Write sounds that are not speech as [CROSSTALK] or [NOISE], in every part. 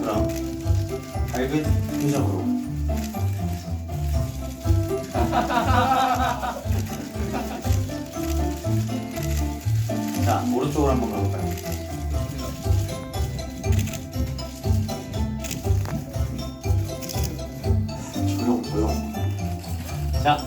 그럼 밝은 표정으로 [LAUGHS] 자 오른쪽으로 한번 가볼까요? 조용 조용 자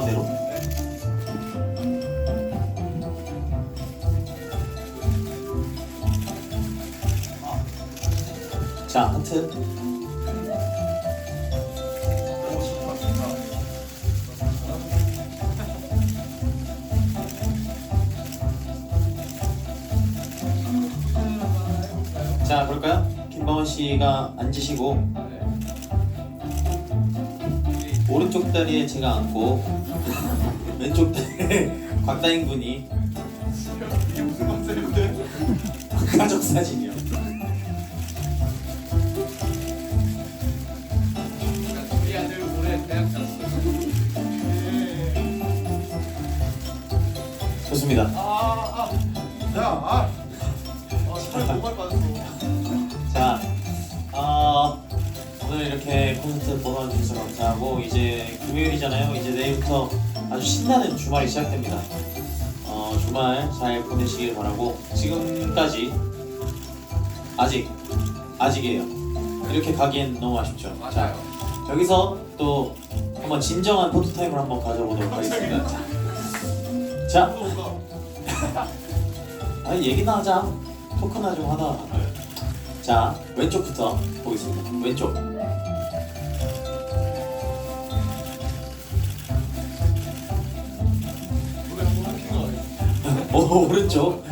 가운데로. 자, 하트. 자, 그럴까요? 김방원 씨가 앉으시고 오른쪽 다리에 제가 앉고 왼쪽 다리에 [LAUGHS] 곽다인 군이 이게 무슨 컨셉인데? 가족 사진이요. 우리 아들 올해 대학. 좋습니다. 아, 아. 야, 아. 아, 팔 정말 빠졌어. 콘서트 보러 와주셔서 감사하고 이제 금요일이잖아요. 이제 내일부터 아주 신나는 주말이 시작됩니다. 어, 주말 잘 보내시길 바라고 지금까지 아직 아직이에요. 이렇게 가기엔 너무 아쉽죠. 자. 여기서 또 한번 진정한 포토타임을 한번 가져보도록 하겠습니다. [LAUGHS] 자? [LAUGHS] 아니 얘기나 하자. 토크나 좀 하다. 자, 왼쪽부터 보겠습니다. 왼쪽. 오, 오른쪽.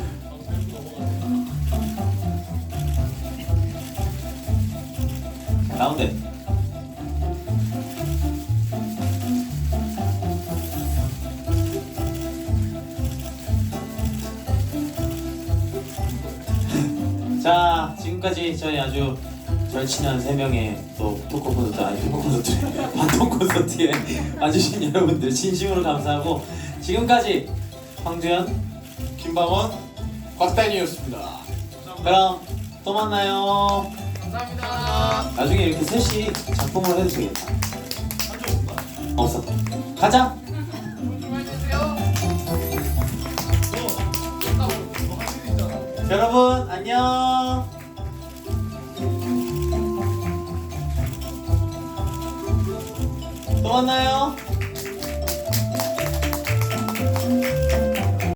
가운데. [LAUGHS] 자, 지금까지 저희 아주 절친한 세 명의 또 토크 콘서트 아니 토크 콘서트 [LAUGHS] 반통 콘서트에 와주신 여러분들 진심으로 감사하고 지금까지 황주현 김방원, 곽다인이었습니다. 그럼 또 만나요. 감사합니다. 나중에 이렇게 셋이 작품을 해도 되겠다. 어서 가자. 여러분 안녕. 또 만나요.